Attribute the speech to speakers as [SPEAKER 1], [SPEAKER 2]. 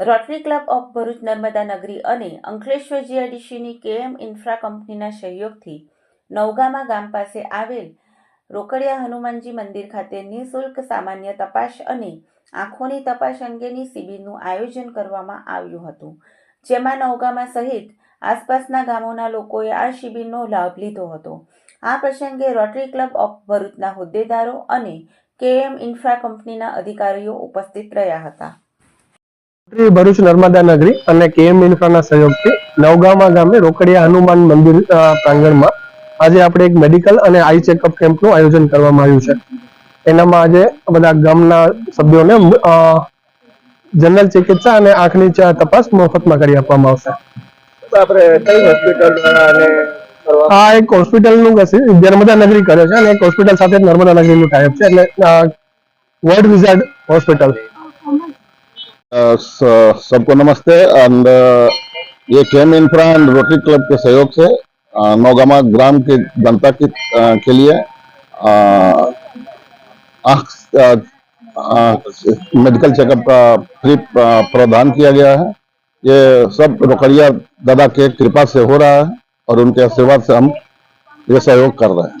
[SPEAKER 1] Rotary Club of Bharuch Narmada Nagari અને Ankleshwar જીઆઈડીસીની KM infra કંપનીના સહયોગથી નવગામા ગામ પાસે આવેલ રોકડિયા હનુમાનજી મંદિર ખાતે નિઃશુલ્ક સામાન્ય તપાસ અને આંખોની તપાસ અંગેની શિબિરનું આયોજન કરવામાં આવ્યું હતું. જેમાં નવગામા સહિત આસપાસના ગામોના લોકોએ આ શિબિરનો લાભ લીધો હતો. આ પ્રસંગે રોટરી ક્લબ ઓફ ભરૂચના હોદ્દેદારો અને કેએમ ઇન્ફ્રા કંપનીના અધિકારીઓ ઉપસ્થિત રહ્યા હતા.
[SPEAKER 2] ભરૂચ નર્મદા નગરી અને કેએમ ઇન્ફ્રાના સહયોગથી નવગામા ગામે રોકડિયા હનુમાન મંદિર પ્રાંગણમાં આજે આપણે એક મેડિકલ અને આઈ ચેકઅપ કેમ્પનું આયોજન કરવામાં આવ્યું છે. એનામાં આજે બધા ગામના સભ્યોને જનરલ ચિકિત્સા અને આંખની તપાસ મફતમાં કરી આપવામાં આવશે.
[SPEAKER 3] આપણે કઈ હોસ્પિટલ
[SPEAKER 2] આ એક હોસ્પિટલનું નર્મદા નગરી કરે છે અને એક હોસ્પિટલ સાથે નર્મદા નગરીનું ટાઈપ છે. એટલે વર્લ્ડ વિઝાર્ડ હોસ્પિટલ
[SPEAKER 4] सबको नमस्ते एंड ये Chem Infra and Rotary Club के सहयोग से नौगामा ग्राम के जनता की के लिए मेडिकल चेकअप का फ्री प्रावधान किया गया है। ये सब रोकड़िया दादा के कृपा से हो रहा है, और उनके आशीर्वाद से हम ये सहयोग कर रहे हैं।